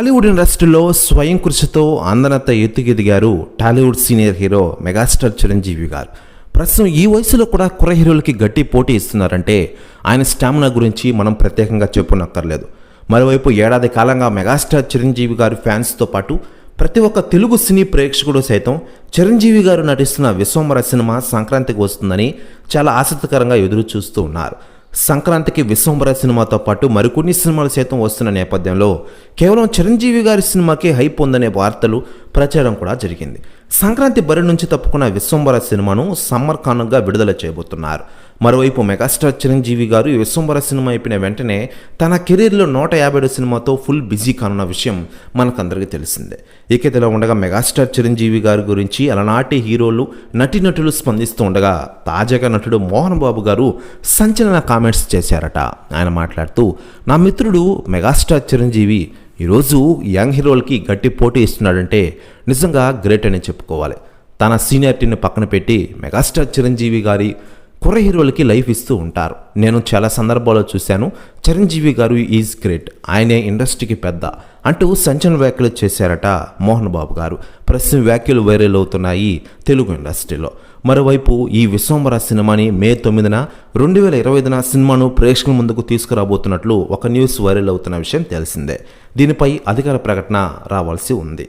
టాలీవుడ్ ఇండస్ట్రీలో స్వయం కృషితో అందనంత ఎత్తుకెదిగారు Tollywood senior hero megastar Chiranjeevi garu. ప్రస్తుతం ఈ వయసులో కూడా కుర్ర హీరోలకి గట్టి పోటీ ఇస్తున్నారంటే ఆయన స్టామినా గురించి మనం ప్రత్యేకంగా చెప్పునక్కర్లేదు. మరోవైపు ఏడాది కాలంగా మెగాస్టార్ చిరంజీవి గారు ఫ్యాన్స్తో పాటు ప్రతి ఒక్క తెలుగు సినీ ప్రేక్షకుడు సైతం చిరంజీవి గారు నటిస్తున్న విశ్వంబర సినిమా సంక్రాంతికి వస్తుందని చాలా ఆసక్తికరంగా ఎదురు చూస్తూ ఉన్నారు. సంక్రాంతికి విశ్వంబర సినిమాతో పాటు మరికొన్ని సినిమాలు సైతం వస్తున్న నేపథ్యంలో కేవలం చిరంజీవి గారి సినిమాకే హైప్ ఉందనే వార్తలు ప్రచారం కూడా జరిగింది. సంక్రాంతి బరి నుంచి తప్పుకున్న విశ్వంబర సినిమాను సమ్మర్ ఖాన్గా విడుదల చేయబోతున్నారు. మరోవైపు మెగాస్టార్ చిరంజీవి గారు ఈ విశ్వంబర సినిమా అయిపోయిన వెంటనే తన కెరీర్లో నూట యాభై ఏడు సినిమాతో ఫుల్ బిజీ కానున్న విషయం మనకందరికీ తెలిసిందే. ఇక ఇలా ఉండగా మెగాస్టార్ చిరంజీవి గారి గురించి అలనాటి హీరోలు నటీనటులు స్పందిస్తూ ఉండగా తాజాగా నటుడు మోహన్ బాబు గారు సంచలన కామెంట్స్ చేశారట. ఆయన మాట్లాడుతూ నా మిత్రుడు మెగాస్టార్ చిరంజీవి ఈరోజు యంగ్ హీరోలకి గట్టి పోటీ ఇస్తున్నాడంటే నిజంగా గ్రేట్ అని చెప్పుకోవాలి. తన సీనియారిటీని పక్కన పెట్టి మెగాస్టార్ చిరంజీవి గారి కుర్ర హీరోలకి లైఫ్ ఇస్తూ ఉంటారు. నేను చాలా సందర్భాల్లో చూశాను. చిరంజీవి గారు ఈజ్ గ్రేట్. ఆయనే ఇండస్ట్రీకి పెద్ద. అంటూ సంచలన వ్యాఖ్యలు చేశారట మోహన్ బాబు గారు. ప్రస్తుతం వ్యాఖ్యలు వైరల్ అవుతున్నాయి తెలుగు ఇండస్ట్రీలో. మరోవైపు ఈ విశ్వంబర సినిమాని మే తొమ్మిదిన రెండు వేల ఇరవై ఐదున సినిమాను ప్రేక్షకుల ముందుకు తీసుకురాబోతున్నట్లు ఒక న్యూస్ వైరల్ అవుతున్న విషయం తెలిసిందే. దీనిపై అధికార ప్రకటన రావాల్సి ఉంది.